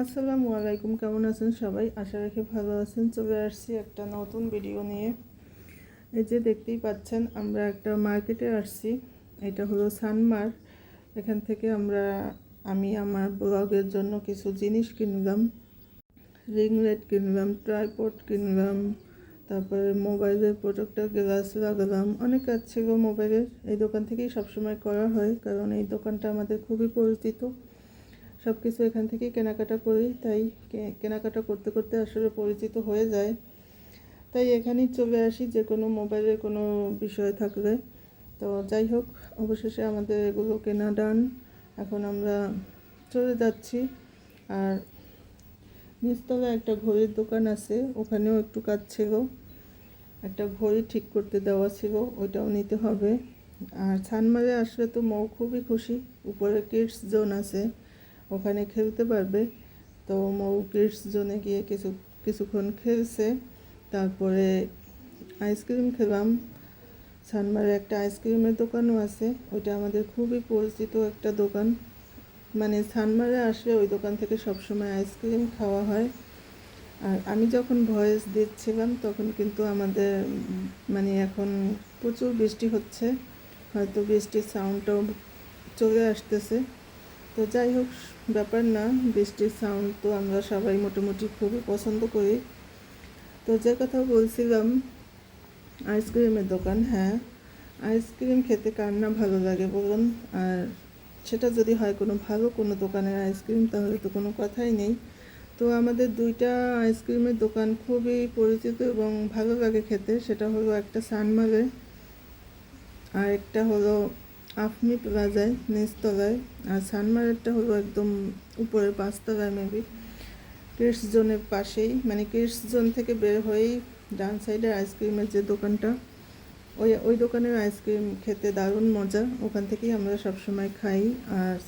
আসসালামু আলাইকুম, কেমন আছেন সবাই? আশা রাখি ভালো আছেন। চলে আসছি একটা নতুন ভিডিও নিয়ে। এই যে দেখতেই পাচ্ছেন, আমরা একটা মার্কেটে আসছি। এটা হলো সানমার এখান থেকে আমরা, আমি আমার ব্লগের জন্য কিছু জিনিস কিনলাম। রিং লাইট কিনলাম ট্রাইপড কিনলাম, তারপরে মোবাইলের প্রোডাক্টটা গ্লাস লাগালাম। অনেক কাজ ছিল মোবাইলের এই দোকান থেকেই সবসময় করা হয়, কারণ এই দোকানটা আমাদের খুবই পরিচিত। সব কিছু এখান থেকেই কেনাকাটা করি, তাই কেনাকাটা করতে করতে আসলে পরিচিত হয়ে যায়। তাই এখানেই চলে আসি, যে কোনো মোবাইলের কোনো বিষয় থাকলে। তো যাই হোক, অবশেষে আমাদের এগুলো কেনা ডান। এখন আমরা চলে যাচ্ছি। আর নিচতলায় একটা ঘড়ির দোকান আছে, ওখানেও একটু কাজ ছিল। একটা ঘড়ি ঠিক করতে দেওয়া ছিল, ওইটাও নিতে হবে। আর ছানমারে আসলে তো মৌ খুবই খুশি, উপরে কিডস জোন আছে। ওখানে খেলতে পারবে। তো মৌ কিডস জোনে গিয়ে কিছু, কিছুক্ষণ খেলছে। তারপরে আইসক্রিম খেলাম। সানমারে একটা আইসক্রিমের দোকানও আছে। ওইটা আমাদের খুবই পরিচিত একটা দোকান। মানে সানমারে আসলে ওই দোকান থেকে সবসময় আইসক্রিম খাওয়া হয়। আর আমি যখন ভয়েস দিচ্ছিলাম, তখন কিন্তু আমাদের মানে এখন প্রচুর বৃষ্টি হচ্ছে। হয়তো বৃষ্টির সাউন্ডটাও চলে আসতেছে। তো যাই হোক, ব্যাপার না, বৃষ্টির সাউন্ড তো আমরা সবাই মোটামুটি খুবই পছন্দ করি। তো যে কথা বলছিলাম আইসক্রিমের দোকান হ্যাঁ আইসক্রিম খেতে কার না ভালো লাগে বলুন? আর সেটা যদি হয় কোনো ভালো কোনো দোকানের আইসক্রিম তাহলে তো কোনো কথাই নেই। তো আমাদের দুইটা আইসক্রিমের দোকান খুবই পরিচিত এবং ভালো লাগে খেতে। সেটা হলো একটা সানমারে আর একটা হলো আফমি প্লাজায় নিচতলায় আর সানমারেরটা হলো একদম উপরে পাঁচতলায় মেবি কিডস জোনের পাশেই মানে কিডস জোন থেকে বের হয়েই ডান সাইডে আইসক্রিমের যে দোকানটা, ওই ওই দোকানের আইসক্রিম খেতে দারুণ মজা। ওখান থেকেই আমরা সবসময় খাই। আর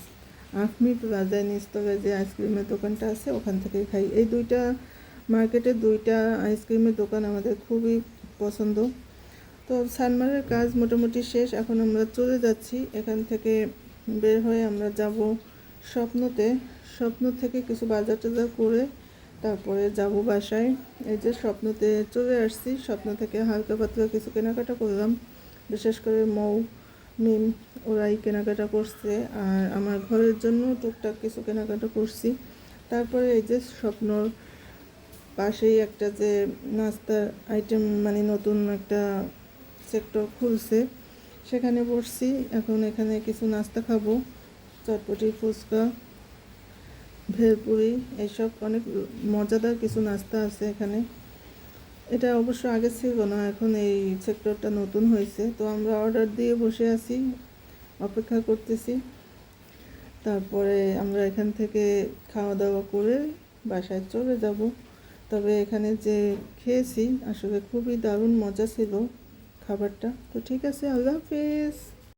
আফমি প্লাজায় নিচতলায় যে আইসক্রিমের দোকানটা আছে, ওখান থেকেই খাই। এই দুইটা মার্কেটে দুইটা আইসক্রিমের দোকান আমাদের খুবই পছন্দ। তো সানমারের কাজ মোটামুটি শেষ। এখন আমরা চলে যাচ্ছি। এখান থেকে বের হয়ে আমরা যাব স্বপ্নতে। স্বপ্ন থেকে কিছু বাজার টাজার করে তারপরে যাব বাসায়। এই যে স্বপ্নতে চলে আসছি। স্বপ্ন থেকে হালকা পাতলা কিছু কেনাকাটা করলাম। বিশেষ করে মৌ, মিম, ওরাই কেনাকাটা করছে। আর আমার ঘরের জন্য টুকটাক কিছু কেনাকাটা করছি। তারপরে এই যে স্বপ্নর পাশেই একটা যে নাস্তার আইটেম মানে নতুন একটা সেক্টর খুলছে, সেখানে বসছি। এখন এখানে কিছু নাস্তা খাব, চটপটি, ফুচকা, ভেলপুরি এইসব অনেক মজাদার কিছু নাস্তা আছে এখানে। এটা অবশ্য আগে ছিল না, এখন এই সেক্টরটা নতুন হয়েছে। তো আমরা অর্ডার দিয়ে বসে আছি, অপেক্ষা করতেছি। তারপরে আমরা এখান থেকে খাওয়া দাওয়া করে বাসায় চলে যাব। তবে এখানে যে খেয়েছি, আসলে খুবই দারুণ মজা ছিল। খাবারটা তো ঠিক আছে আল্লাহ হাফিজ